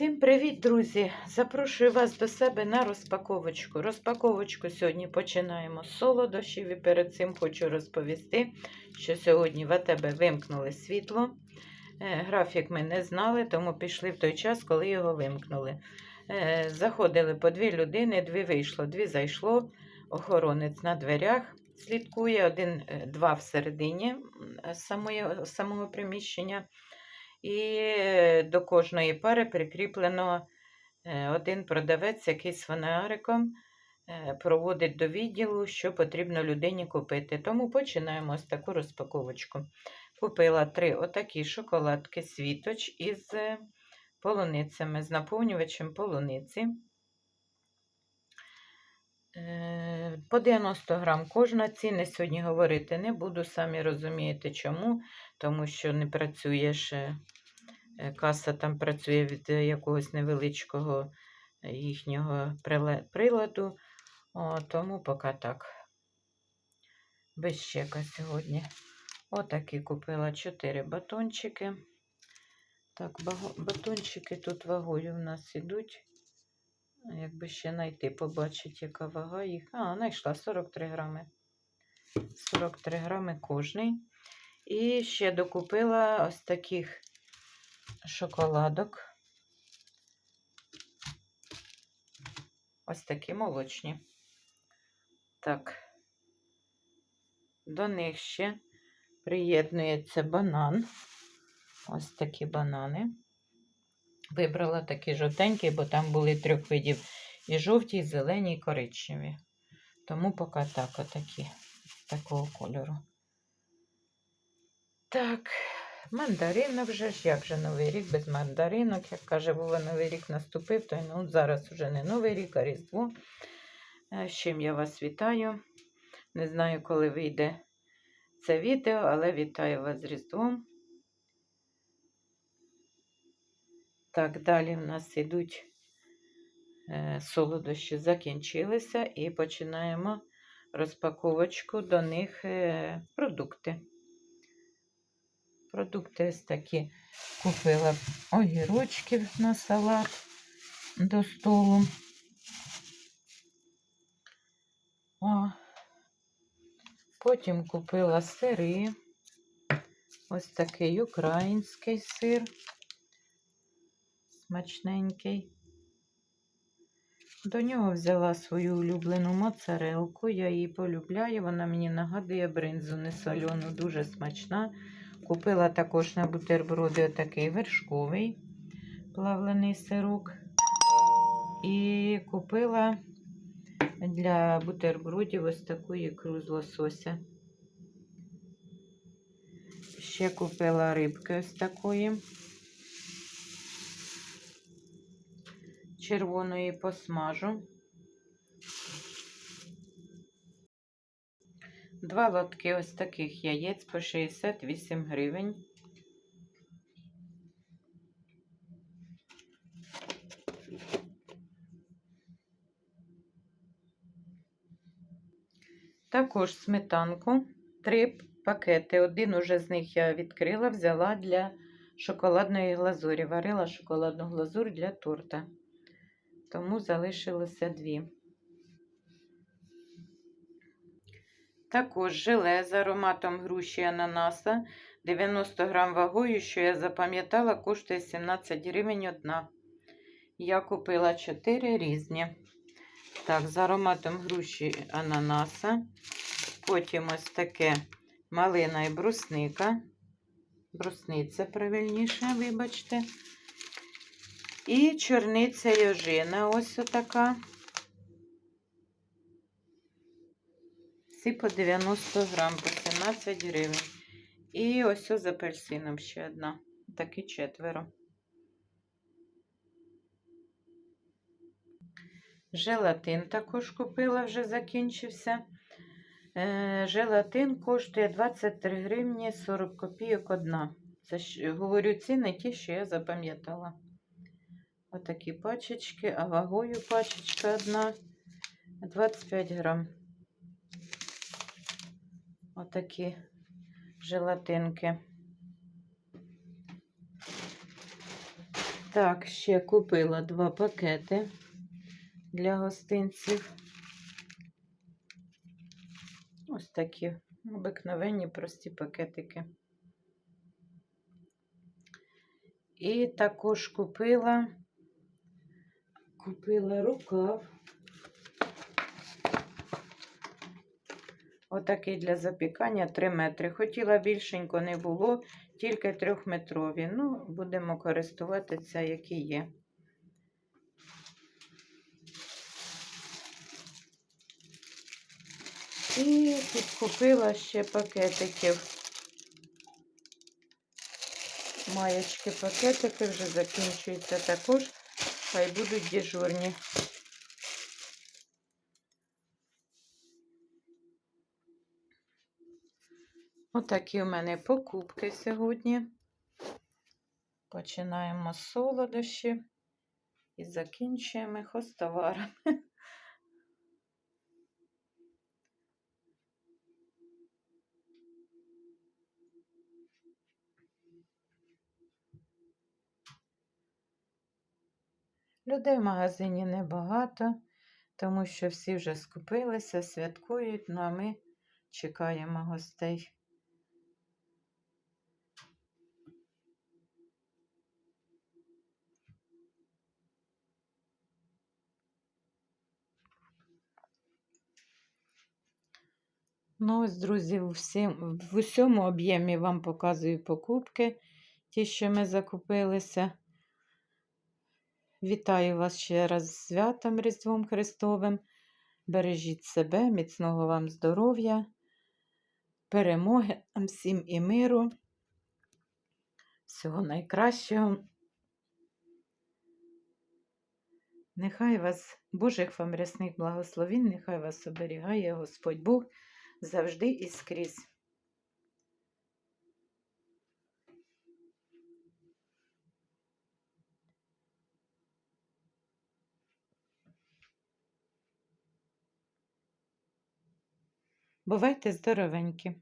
Всім привіт, друзі! Запрошую вас до себе на розпаковочку. Розпаковочку сьогодні починаємо з солодощів і перед цим хочу розповісти, що сьогодні в АТБ вимкнули світло. Е, Графік ми не знали, тому пішли в той час, коли його вимкнули. Е, Заходили по дві людини, дві вийшло, дві зайшло. Охоронець на дверях слідкує, один, е, всередині самого приміщення. І до кожної пари прикріплено е, один продавець, який з фонариком е, проводить до відділу, що потрібно людині купити. Тому починаємо ось таку розпаковочку. Купила три отакі шоколадки світоч із е, полуницями, з наповнювачем полуниці. По 90 грам кожна ціни сьогодні говорити не буду, самі розумієте чому, тому що не працює ще е, каса там працює від е, якогось невеличкого е, їхнього приладу, О, тому поки так. Без чека сьогодні. Отакі купила 4 батончики. Так, батончики тут вагою в нас ідуть. Якби ще знайти, побачити, яка вага їх. А, знайшла 43 грами. 43 грами кожний. І ще докупила ось таких шоколадок. Ось такі молочні. Так. До них ще приєднується банан. Ось такі банани. Вибрала такі жовтенькі, бо там були трьох видів і жовті, і зелені, і коричневі. Тому поки так, отакі, такого кольору. Так, мандаринок вже ж, як же новий рік без мандаринок, як каже, Вова, новий рік наступив, то ну, зараз вже не новий рік, а Різдво. Е, З чим я вас вітаю. Не знаю, коли вийде це відео, але вітаю вас з Різдвом. Так, далі в нас йдуть е, солодощі закінчилися і починаємо розпаковочку до них е, продукти. Продукти ось такі купила огірочків на салат до столу. О, потім купила сири. Ось такий український сир смачненький. До нього взяла свою улюблену моцарелку. Я її полюбляю. Вона мені нагадує бринзу несолену, дуже смачна. Купила також на бутерброди отакий вершковий плавлений сирок. І купила для бутербродів ось таку ікру з лосося. Ще купила рибки ось такої. червоної посмажу. Два лотки ось таких яєць по 68 гривень. Також сметанку, три пакети. Один уже з них я відкрила, взяла для шоколадної глазурі. Варила шоколадну глазур для торта тому залишилося дві. Також желе з ароматом груші ананаса 90 грам вагою, що я запам'ятала, коштує 17 гривень одна. Я купила 4 різні. Так, з ароматом груші ананаса. Потім ось таке малина і брусника. Брусниця правильніше, вибачте. І чорниця йожина ось отака. Всі по 90 грам, по 17 гривень. І ось з апельсином ще одна. Такі четверо. Желатин також купила, вже закінчився. Е, Желатин коштує 23 гривні 40 копійок одна. Це говорю ціни ті, що я запам'ятала. Отакі пачечки, а вагою пачечка одна 25 грам. Отакі желатинки. Так, ще купила два пакети для гостинців. Ось такі обикновенні прості пакетики. І також купила, купила рукав. Отакий для запікання 3 метри. Хотіла більшенько не було, тільки трьохметрові. Ну, будемо користуватися, які є. І підкупила ще пакетиків. Маєчки пакетики вже закінчуються також. Хай будуть дежурні. Отакі у мене покупки сьогодні. Починаємо з солодощів і закінчуємо хостоварами. Людей в магазині небагато, тому що всі вже скупилися, святкують, ну а ми чекаємо гостей. Ну, ось, друзі, всім, в усьому об'ємі вам показую покупки, ті, що ми закупилися. Вітаю вас ще раз з святом Різдвом Христовим. Бережіть себе, міцного вам здоров'я, перемоги всім і миру. Всього найкращого. Нехай вас, Божих вам рясних благословень, нехай вас оберігає Господь Бог завжди і скрізь. Бувайте здоровенькі!